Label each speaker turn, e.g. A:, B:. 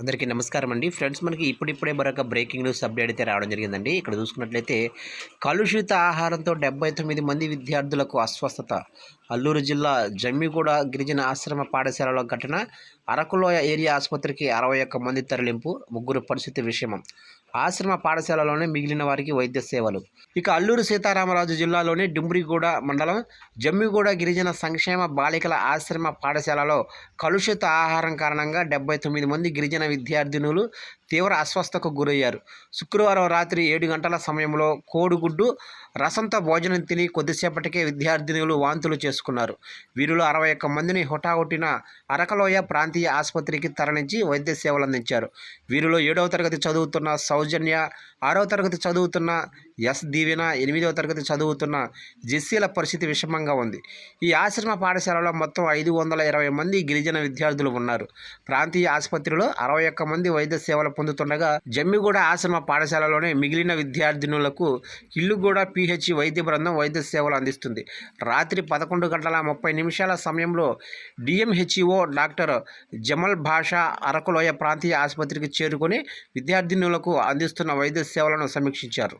A: అందరికీ నమస్కారం అండి. ఫ్రెండ్స్ మనకి ఇప్పుడిప్పుడే మరొక బ్రేకింగ్ న్యూస్ అప్డేట్ అయితే రావడం జరిగిందండి. ఇక్కడ చూసుకున్నట్లయితే కలుషిత ఆహారంతో డెబ్బై తొమ్మిది మంది విద్యార్థులకు అస్వస్థత. అల్లూరు జిల్లా జమ్మిగూడ గిరిజన ఆశ్రమ పాఠశాలలో ఘటన. అరకులోయ ఏరియా ఆసుపత్రికి అరవై ఒక్క మంది తరలింపు ముగ్గురు పరిస్థితి విషయం ఆశ్రమ పాఠశాలలోనే మిగిలిన వారికి వైద్య సేవలు. ఇక అల్లూరు సీతారామరాజు జిల్లాలోని డుమ్రిగూడ మండలం జమ్మిగూడ గిరిజన సంక్షేమ బాలికల ఆశ్రమ పాఠశాలలో కలుషిత ఆహారం కారణంగా డెబ్బై తొమ్మిది మంది గిరిజన విద్యార్థినులు తీవ్ర అస్వస్థకు గురయ్యారు. శుక్రవారం రాత్రి ఏడు గంటల సమయంలో కోడిగుడ్డు రసంతో భోజనం తిని కొద్దిసేపటికే విద్యార్థినులు వాంతులు చేసుకున్నారు. వీరిలో అరవై ఒక్క మందిని హుటాహుటిన అరకలోయ ప్రాంతీయ ఆసుపత్రికి తరలించి వైద్య సేవలు అందించారు వీరిలో ఏడవ తరగతి చదువుతున్న సౌజన్య ఆరవ తరగతి చదువుతున్న ఎస్ దీవెన ఎనిమిదవ తరగతి చదువుతున్న జెస్సీల పరిస్థితి విషమంగా ఉంది. ఈ ఆశ్రమ పాఠశాలలో మొత్తం ఐదు వందల ఇరవై మంది గిరిజన విద్యార్థులు ఉన్నారు. ప్రాంతీయ ఆసుపత్రిలో అరవై ఒక్క మంది వైద్య సేవలు పొందుతుండగా జమ్మిగూడ ఆశ్రమ పాఠశాలలోనే మిగిలిన విద్యార్థినులకు ఇల్లుగూడ పిహెచ్ వైద్య బృందం వైద్య సేవలు అందిస్తుంది. రాత్రి పదకొండు గంటల ముప్పై నిమిషాల సమయంలో డిఎంహెచ్ఈఓ డాక్టర్ జమల్ భాషా అరకులోయ ప్రాంతీయ ఆసుపత్రికి చేరుకొని విద్యార్థినులకు అందిస్తున్న వైద్య సేవలను సమీక్షించారు.